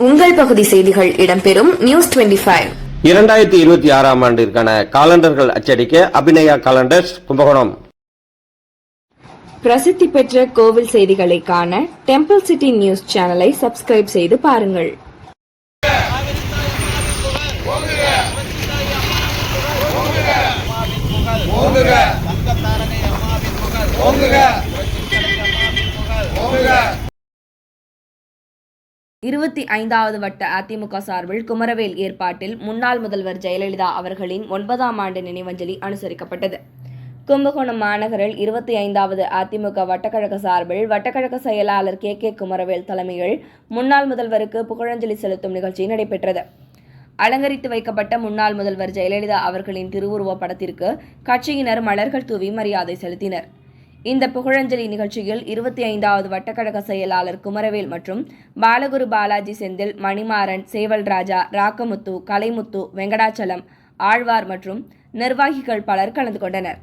உங்கள் பகுதி செய்திகள் இடம்பெறும் நியூஸ் 25 இரண்டாயிரத்தி இருபத்தி ஆறாம் ஆண்டிற்கான காலண்டர்கள் அச்சடிக்க அபிநயா காலண்டர்ஸ் கும்பகோணம். பிரசித்தி பெற்ற கோவில் செய்திகளை காண டெம்பிள் சிட்டி நியூஸ் சேனலை சப்ஸ்கிரைப் செய்து பாருங்கள். இருபத்தி ஐந்தாவது வட்ட அதிமுக சார்பில் குமரவேல் ஏற்பாட்டில் முன்னாள் முதல்வர் ஜெயலலிதா அவர்களின் ஒன்பதாம் ஆண்டு நினைவஞ்சலி அனுசரிக்கப்பட்டது. கும்பகோணம் மாநகரில் இருபத்தி ஐந்தாவது அதிமுக வட்டக்கழக சார்பில் வட்டக்கழக செயலாளர் கே. கே. குமரவேல் தலைமையில் முன்னாள் முதல்வருக்கு புகழஞ்சலி செலுத்தும் நிகழ்ச்சி நடைபெற்றது. அலங்கரித்து வைக்கப்பட்ட முன்னாள் முதல்வர் ஜெயலலிதா அவர்களின் திருவுருவப் படத்திற்கு கட்சியினர் மலர்கள் தூவி மரியாதை செலுத்தினர். இந்த புகழஞ்சலி நிகழ்ச்சியில் இருபத்தி ஐந்தாவது வட்டக்கழக செயலாளர் குமரவேல் மற்றும் பாலகுரு பாலாஜி செந்தில் மணிமாறன் சேவல்ராஜா ராக்கமுத்து கலைமுத்து வெங்கடாச்சலம் ஆழ்வார் மற்றும் நிர்வாகிகள் பலர் கலந்து கொண்டனர்.